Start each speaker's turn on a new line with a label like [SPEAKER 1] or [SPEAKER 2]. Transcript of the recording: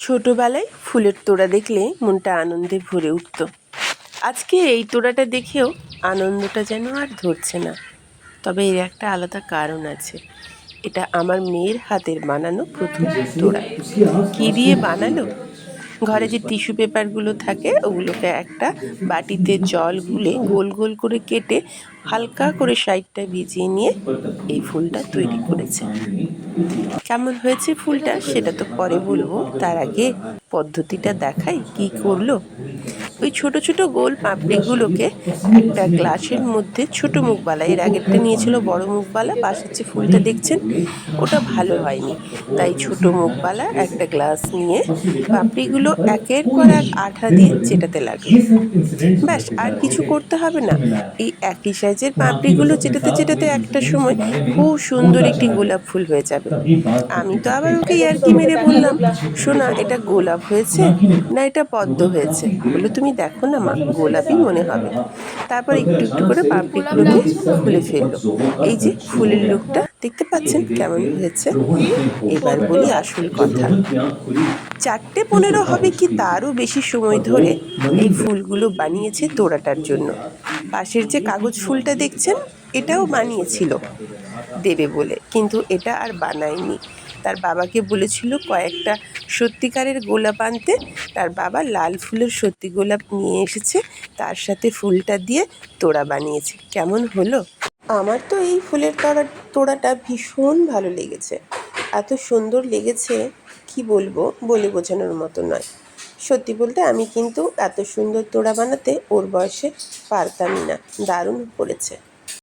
[SPEAKER 1] ছোটবেলায় ফুলের তোড়া দেখলে মনটা আনন্দে ভরে উঠত। আজকে এই তোড়াটা দেখেও আনন্দটা যেন আর ধরছে না। তবে এর একটা আলাদা কারণ আছে। এটা আমার মেয়ের হাতের বানানো প্রথম তোড়া। কী দিয়ে বানালো? ঘরে যে টিস্যু পেপারগুলো থাকে, ওগুলোকে একটা বাটিতে জল গুলে গোল গোল করে কেটে হালকা করে সাইডটা ভিজিয়ে নিয়ে এই ফুলটা তৈরি করেছে। কেমন হয়েছে ফুলটা সেটা তো পরে বলব। তার আগে পদ্ধতিটা দেখাই কি করল। ওই ছোট ছোট গোল পাপড়িগুলোকে একটা গ্লাসের মধ্যে ছোট মুখবালা, এর আগেরটা নিয়েছিল বড় মুখবালা পাশের যে ফুলটা দেখছেন, ওটা ভালো হয়নি। তাই ছোট মুখবালা, একটা গ্লাস নিয়ে পাপড়িগুলো একের পর এক আঠা দিয়ে চেটাতে লাগল। ব্যাস, আর কিছু করতে হবে না। এই একই সাইজের পাপড়িগুলো চেটাতে চেটাতে একটা সময় খুব সুন্দর একটি গোলাপ ফুল হয়ে যাবে। আমি তো আবার ওকে ইয়ার্কি মেরে বললাম, শোনা, এটা গোলাপ হয়েছে না এটা পদ্ম হয়েছে? বলল, তুমি দেখো না মা গোলাপই মনে হবে। তারপর একটু একটু করে পাপড়িগুলোকে খুলে ফেলল। এই যে ফুলের লোকটা, দেখতে পাচ্ছেন কেমন হয়েছে? এবার বলি আসল কথা। চারটে পনেরো হবে কি তারও বেশি সময় ধরে এই ফুলগুলো বানিয়েছে তোড়াটার জন্য। পাশের যে কাগজ ফুলটা দেখছেন, এটাও বানিয়েছিল দেবে বলে। কিন্তু এটা আর বানায়নি। তার বাবাকে বলেছিল কয়েকটা সত্যিকারের গোলাপ আনতে। তার বাবা লাল ফুলের সত্যি গোলাপ নিয়ে এসেছে, তার সাথে ফুলটা দিয়ে তোড়া বানিয়েছে। কেমন হলো? আমার তো এই ফুলের তোড়া, তোড়াটা ভীষণ ভালো লেগেছে। এত সুন্দর লেগেছে, কি বলব? বলে বোঝানোর মতো নয়। সত্যি বলতে আমি কিন্তু এত সুন্দর তোড়া বানাতে ওর বয়সে পারতামই না। দারুণ করেছে।